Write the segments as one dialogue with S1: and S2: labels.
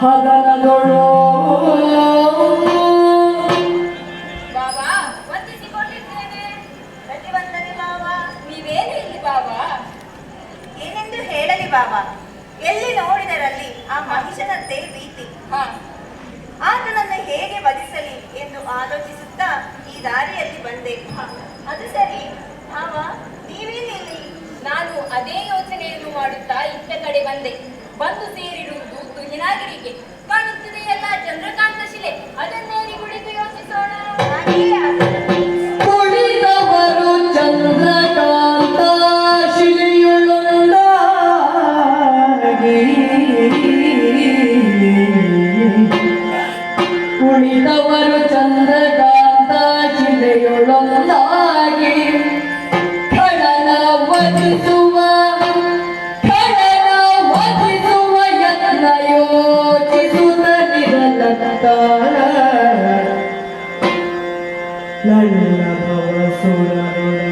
S1: ಹಗನದೊಳು
S2: ಏನೆಂದು ಹೇಳಲಿ ಬಾಬಾ ಎಲ್ಲಿ ನೋಡಿದರಲ್ಲಿ ಆ ಮಹಿಷನಂತೆ ಭೀತಿ ಆತನನ್ನು ಹೇಗೆ ವಧಿಸಲಿ ಎಂದು ಆಲೋಚಿಸುತ್ತಾ ಈ ದಾರಿಯಲ್ಲಿ ಬಂದೆ. ಅದು ಸರಿ. ಭಾವ ನೀವೇನಿಲ್ಲಿ?
S1: ನಾನು ಅದೇ ಯೋಚನೆಯನ್ನು ಮಾಡುತ್ತಾ ಇತ್ತ ಕಡೆ ಬಂದೆ. ಬಂದು ಸೇರಿ ആഗ്രഹിക്കുന്നു La
S3: la la la la la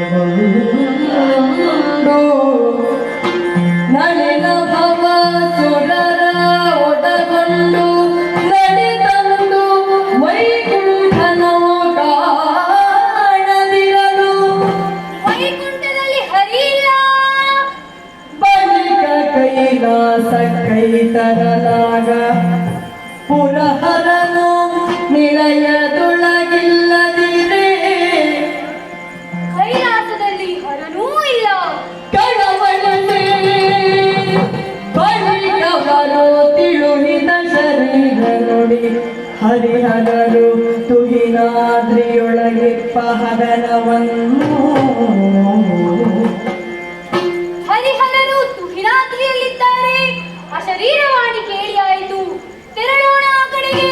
S3: ಹರಿಹರರು ತುಗಿನಾದ್ರಿಯೊಳಗೆ ಪಹಗನವನ್ನು
S1: ಹರಿಹರರು ತುಗಿನಾದ್ರಿಯಲ್ಲಿದ್ದಾರೆ. ಆ ಶರೀರವಾಣಿ ಕೇಳಿಯಾಯಿತು ತೆರಳೋಣ ಕಡೆಗೆ.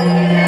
S1: Amém.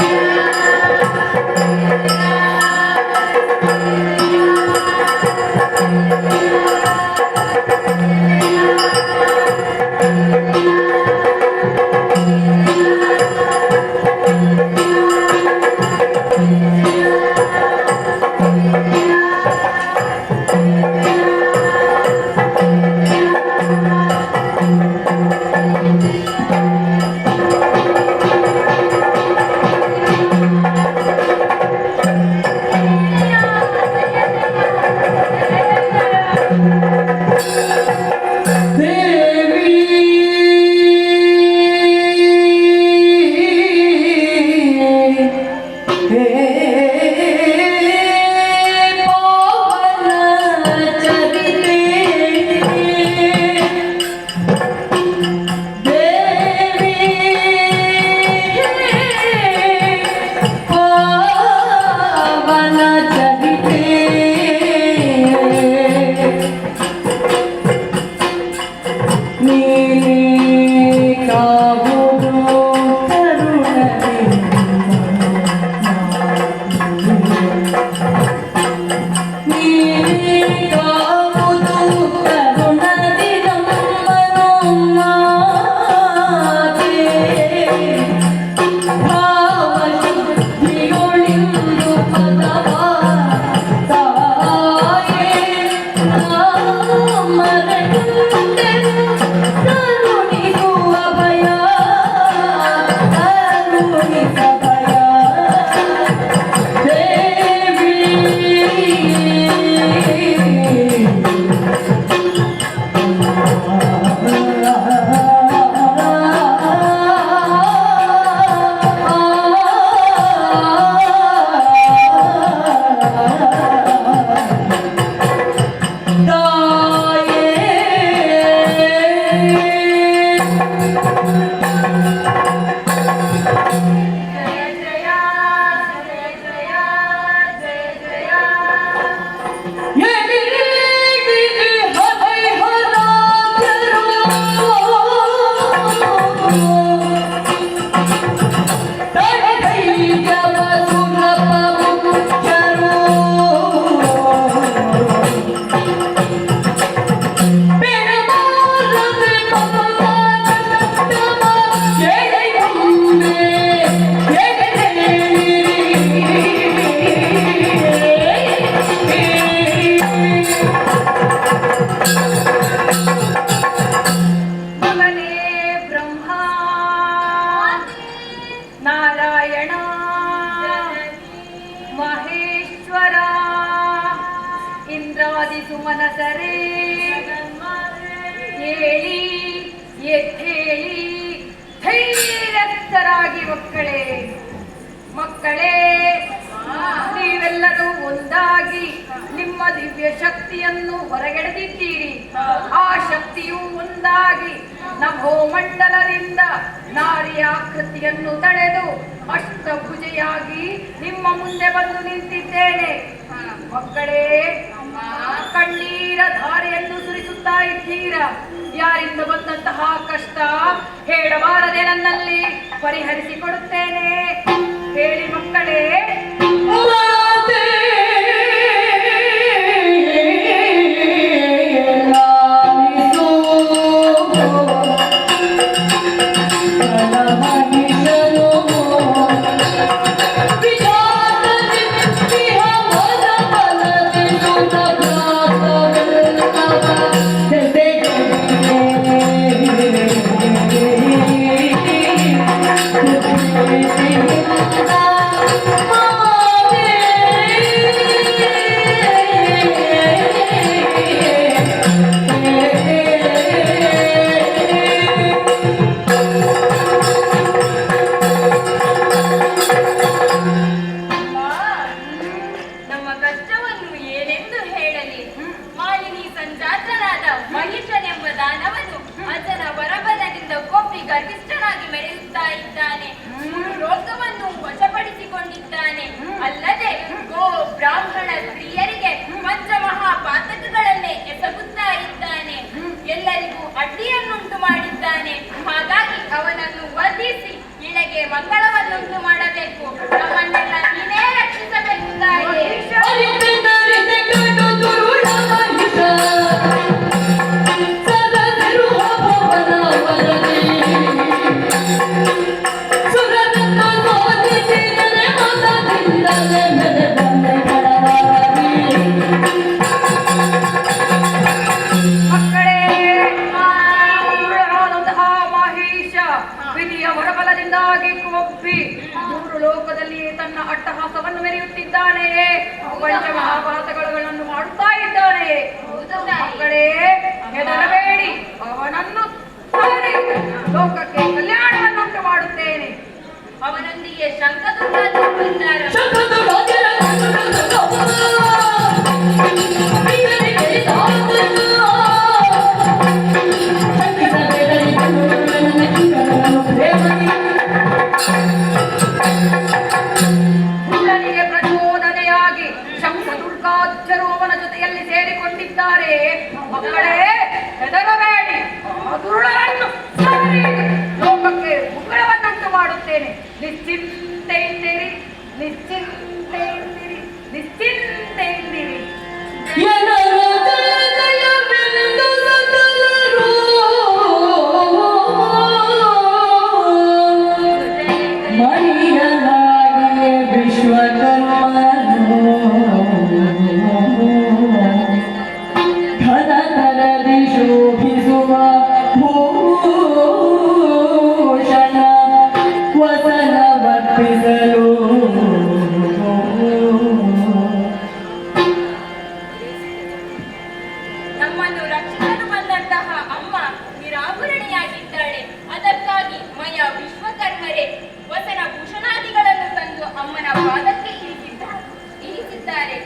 S1: ನೀವೆಲ್ಲರೂ ನಿಮ್ಮ ದಿವ್ಯ ಶಕ್ತಿಯನ್ನು ಹೊರಗೆಳೆದಿದ್ದೀರಿ ಆ ಶಕ್ತಿಯು ಒಂದಾಗಿ ನಭೋಮಂಡಲದಿಂದ ನಾರಿಯ ಕೃತಿಯನ್ನು ತಡೆದು ಅಷ್ಟಭುಜೆಯಾಗಿ ನಿಮ್ಮ ಮುಂದೆ ಬಂದು ನಿಂತಿದ್ದೇನೆ. ಮಕ್ಕಳೇ ಕಣ್ಣೀರ ಧಾರೆಯನ್ನು ಸುರಿಸುತ್ತಾ ಇದ್ದೀರಾ. ಯಾರಿಂದ ಬಂದಂತಹ ಕಷ್ಟ ಹೇಳಬಾರದೆ ನನ್ನಲ್ಲಿ. ಪರಿಹರಿಸಿಕೊಡುತ್ತೇನೆ ಹೇಳಿ ಮಕ್ಕಳೇ ಅಡ್ಡಿಯನ್ನುಂಟು ಮಾಡಿದ್ದಾನೆ. ಹಾಗಾಗಿ ಅವನನ್ನು ವರ್ಧಿಸಿ ಇಳೆಗೆ ಮಂಗಳವನ್ನುಂಟು ಮಾಡಬೇಕು. ನಮ್ಮನ್ನೆಲ್ಲ ನೀನೇ ರಕ್ಷಿಸಬೇಕು
S4: Thank you. ಒಂದಾಗಿ ಕೊಬ್ಬಿ ಮೂರು ಲೋಕದಲ್ಲಿಯೇ ತನ್ನ ಅಟ್ಟಹಾಸವನ್ನು ಮೆರೆಯುತ್ತಿದ್ದಾನೆಯೇ. ಪಂಚಮಹಾಪಾತಗಳನ್ನು ಮಾಡುತ್ತಾ ಇದ್ದಾನೆಯೇ. ಮಕ್ಕಳೇ, ಹೆದರಬೇಡಿ. ಅವನನ್ನು ಲೋಕಕ್ಕೆ ಕಲ್ಯಾಣವನ್ನುಂಟು ಮಾಡುತ್ತೇನೆ.
S1: ಅವನೊಂದಿಗೆ ಶಂಕದುರ್ಗ ಇದ್ದಾರೆ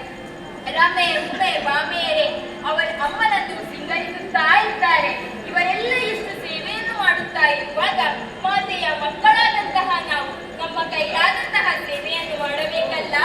S1: ರಮೆ ಉಮೆ ಬಾಮೇರೆ ಅವರ ಅಮ್ಮನನ್ನು ಸಿಂಗರಿಸುತ್ತಾ ಇದ್ದಾರೆ ಇವರೆಲ್ಲ ಇಷ್ಟು ಸೇವೆಯನ್ನು ಮಾಡುತ್ತಾ ಇರುವಾಗ ಮಾತೆಯ ಮಕ್ಕಳಾದಂತಹ ನಾವು ನಮ್ಮ ಕೈಯಾದಂತಹ ಸೇವೆಯನ್ನು ಮಾಡಬೇಕಲ್ಲ?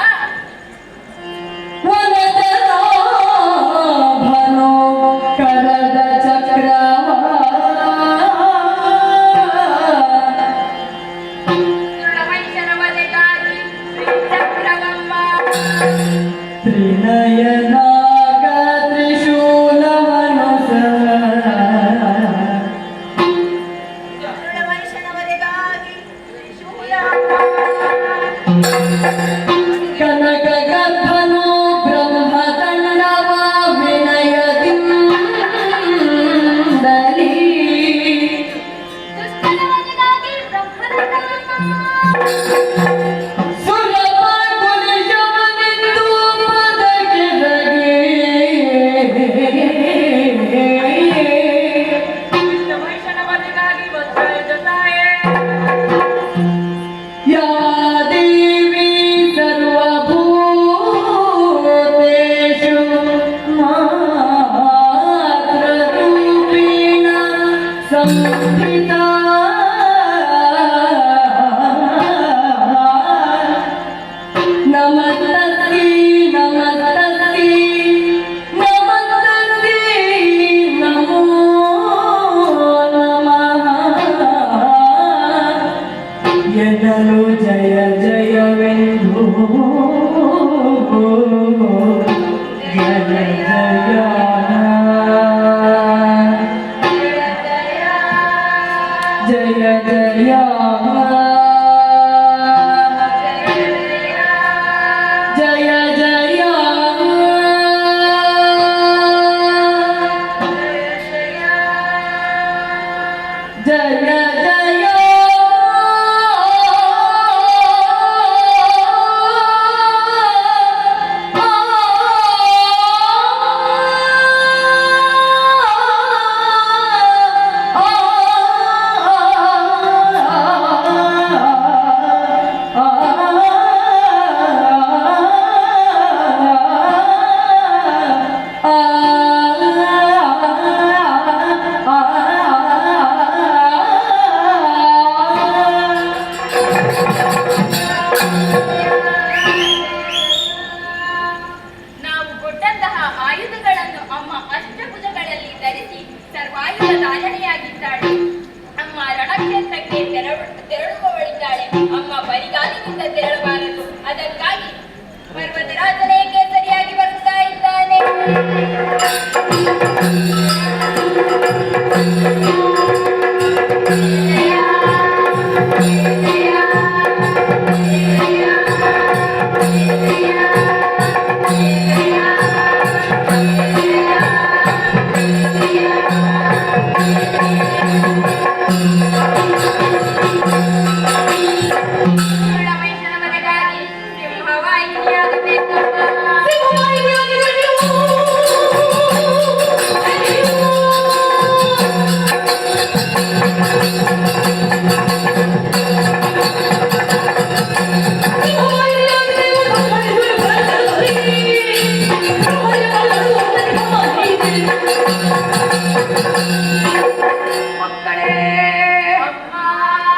S4: ಮಕ್ಕಳೇ,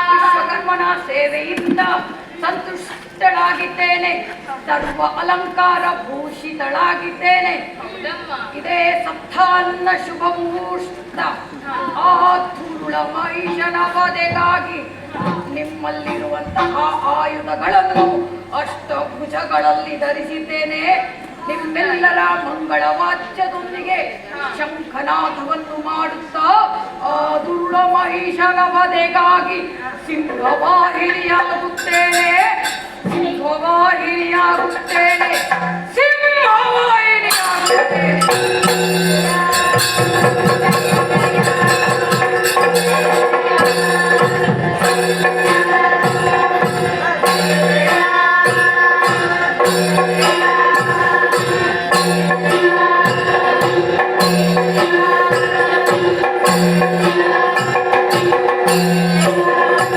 S4: ವಿಶ್ವಕರ್ಮನ ಸೇವೆಯಿಂದ ಸಂತುಷ್ಟಳಾಗಿದ್ದೇನೆ, ಸರ್ವ ಅಲಂಕಾರ ಭೂಷಿತಳಾಗಿದ್ದೇನೆ. ಇದೇ ಸಪ್ತಾನ್ನ ಶುಭ ಮುಹೂರ್ತ. ಆ ತುರುಳ ಮಹಿಷನ ವಧೆಗಾಗಿ ನಿಮ್ಮಲ್ಲಿರುವಂತಹ ಆಯುಧಗಳನ್ನು ಅಷ್ಟಭುಜಗಳಲ್ಲಿ ಧರಿಸಿದ್ದೇನೆ. ನಿಮ್ಮೆಲ್ಲರ ಮಂಗಳ ವಾಚ್ಯದೊಂದಿಗೆ ಶಂಖನಾಥವನ್ನು ಮಾಡುತ್ತಾ ಆ ದುರುಳ ಮಹಿಷನ ವಧೆಗಾಗಿ ಸಿಂಹವಾಹಿನಿಯಾಗುತ್ತೇನೆ. ಸಿಂಹವಾಹಿನಿಯಾಗುತ್ತೇನೆ. ಸಿಂಹವಾಹಿನಿಯಾಗುತ್ತೇನೆ ಿ.